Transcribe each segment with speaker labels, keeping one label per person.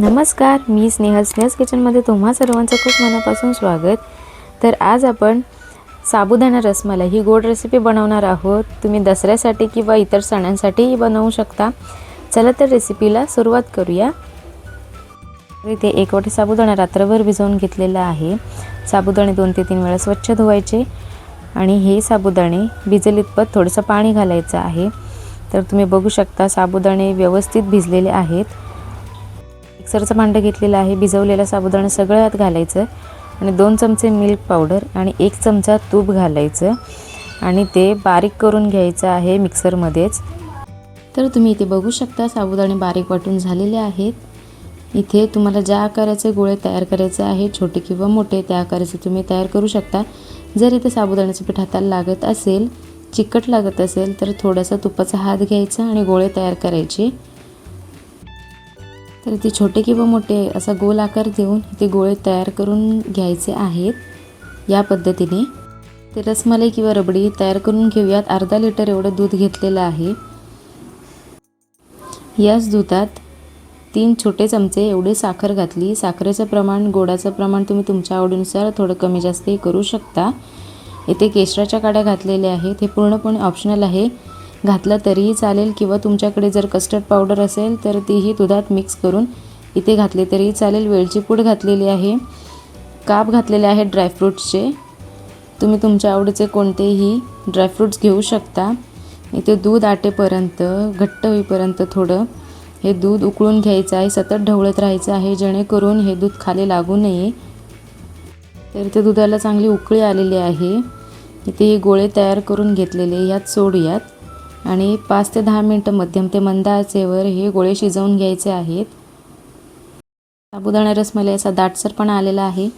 Speaker 1: नमस्कार मी स्नेहल स्नेहस किचनमध्ये तुम्हा सर्वांचं खूप मनापासून स्वागत. तर आज आपण साबुदाणा रसमलाई ही गोड रेसिपी बनवणार आहोत. तुम्ही दसऱ्यासाठी किंवा इतर सणांसाठीही बनवू शकता. चला तर रेसिपीला सुरुवात करूया. इथे एक वाटी साबुदाणा रात्रभर भिजवून घेतलेला आहे. साबुदाणे दोन ते तीन वेळा स्वच्छ धुवायचे आणि हे साबुदाणे भिजलीतपत थोडंसं पाणी घालायचं आहे. तर तुम्ही बघू शकता साबुदाणे व्यवस्थित भिजलेले आहेत. मिक्सरचं भांडं घेतलेलं आहे भिजवलेलं साबुदाणा सगळं यात घालायचं आणि दोन चमचे मिल्क पावडर आणि एक चमचा तूप घालायचं आणि ते बारीक करून घ्यायचं आहे मिक्सरमध्येच. तर तुम्ही इथे बघू शकता साबुदाणे बारीक वाटून झालेले आहेत. इथे तुम्हाला ज्या आकाराचे गोळे तयार करायचे आहे छोटे किंवा मोठे त्या आकाराचे तुम्ही तयार करू शकता. जर इथे साबुदाण्याचं पीठ हाताला लागत असेल चिकट लागत असेल तर थोडासा तुपाचा हात घ्यायचा आणि गोळे तयार करायचे. तर ते छोटे किंवा मोठे असा गोल आकार देऊन ते गोळे तयार करून घ्यायचे आहेत या पद्धतीने. ते रसमलाई किंवा रबडी तयार करून घेऊयात. अर्धा लिटर एवढं दूध घेतलेलं आहे. याच दुधात तीन छोटे चमचे एवढे साखर घातली. साखरेचं प्रमाण गोडाचं प्रमाण तुम्ही तुमच्या आवडीनुसार थोडं कमी जास्तही करू शकता. इथे केशराच्या काड्या घातलेल्या आहेत. हे पूर्णपणे ऑप्शनल आहे. घातलं तरीही चालेल किंवा तुमच्याकडे जर कस्टर्ड पावडर असेल तर तीही दुधात मिक्स करून इथे घातले तरीही चालेल. वेलची पूड घातलेली आहे. काप घातलेले आहेत ड्रायफ्रूट्सचे तुम्ही तुमच्या आवडीचे कोणतेही ड्रायफ्रूट्स घेऊ शकता. इथे दूध आटेपर्यंत घट्ट होईपर्यंत थोडं हे दूध उकळून घ्यायचं आहे. सतत ढवळत राहायचं आहे. जेणेकरून हे दूध खाली लागू नये. तर इथे दुधाला चांगली उकळी आलेली आहे. इथे हे गोळे तयार करून घेतलेले यात सोडूयात. आणि पाच ते दहा मिनटं मध्यम ते मंद आचेवर हे गोळे शिजवून घ्यायचे आहेत. साबुदाणा रसमलाई असा दाटसरपणा आलेला आहे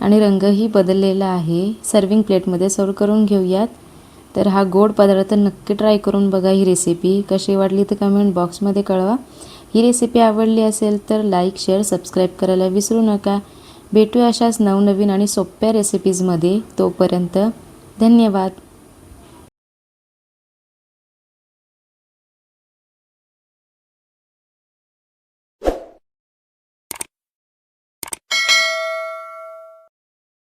Speaker 1: आणि रंगही बदललेला आहे. सर्विंग प्लेटमध्ये सर्व करून घेऊयात. तर हा गोड पदार्थ नक्की ट्राय करून बघा ही रेसिपी कशी वाटली तर कमेंट बॉक्समध्ये कळवा. ही रेसिपी आवडली असेल तर लाईक शेअर सबस्क्राईब करायला विसरू नका. भेटूया अशाच नवनवीन आणि सोप्या रेसिपीजमध्ये तोपर्यंत धन्यवाद.